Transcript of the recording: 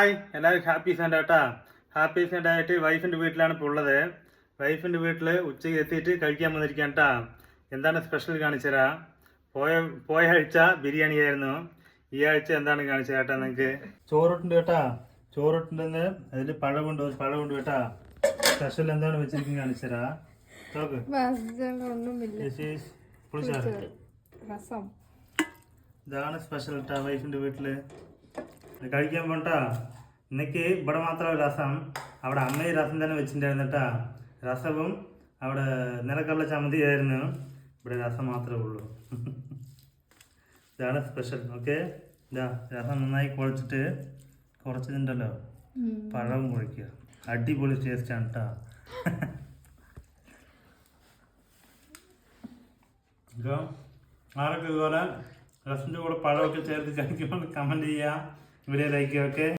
Hi എല്ലാവരും happy Sunday കേട്ടാ happy Sunday ആയിട്ട് വൈഫിന്റെ വീട്ടിലാണ് ഇപ്പോൾ ഉള്ളത്. വൈഫിന്റെ വീട്ടിൽ ഉച്ചയ്ക്ക് എത്തിയിട്ട് കഴിക്കാൻ വന്നിരിക്കാൻ കേട്ടാ എന്താണ് സ്പെഷ്യൽ കാണിച്ചരാ പോയ പോയ ആഴ്ച ബിരിയാണി ആയിരുന്നു. ഈ ആഴ്ച എന്താണ് കാണിച്ചത് കേട്ടാ നിങ്ങൾക്ക് ചോറിട്ടുണ്ട് കേട്ടാ. ചോറിട്ടുണ്ടെന്ന് അതിൽ പഴമുണ്ട് ഒരു പഴമുണ്ട് കേട്ടാ. സ്പെഷ്യൽ എന്താണ് വെച്ചിരിക്കുന്നത് കാണിച്ചരാ ഇതാണ് സ്പെഷ്യൽ കേട്ടാ വൈഫിന്റെ വീട്ടിൽ. ഇത് കഴിക്കാൻ പോട്ടാ ഇന്നേക്ക് ഇവിടെ മാത്രം രസം. അവിടെ അമ്മയും രസം തന്നെ വെച്ചിട്ടുണ്ടായിരുന്നു കേട്ടാ. രസവും അവിടെ നിലക്കുള്ള ചമ്മന്തി ആയിരുന്നു ഇവിടെ രസം മാത്രമേ ഉള്ളൂ. ഇതാണ് സ്പെഷ്യൽ ഓക്കെ ഇതാ രസം നന്നായി കുഴച്ചിട്ട് കുറച്ചിട്ടുണ്ടല്ലോ പഴവും കുഴയ്ക്കുക അടിപൊളി ടേസ്റ്റാണ് കേട്ടോ. അപ്പോൾ ആരൊക്കെ ഇതുപോലെ രസത്തിന്റെ കൂടെ പഴമൊക്കെ ചേർത്ത് കഴിക്കുമ്പോൾ കമന്റ് ചെയ്യുക ഇവിടെ ലൈക്ക് ഓക്കെ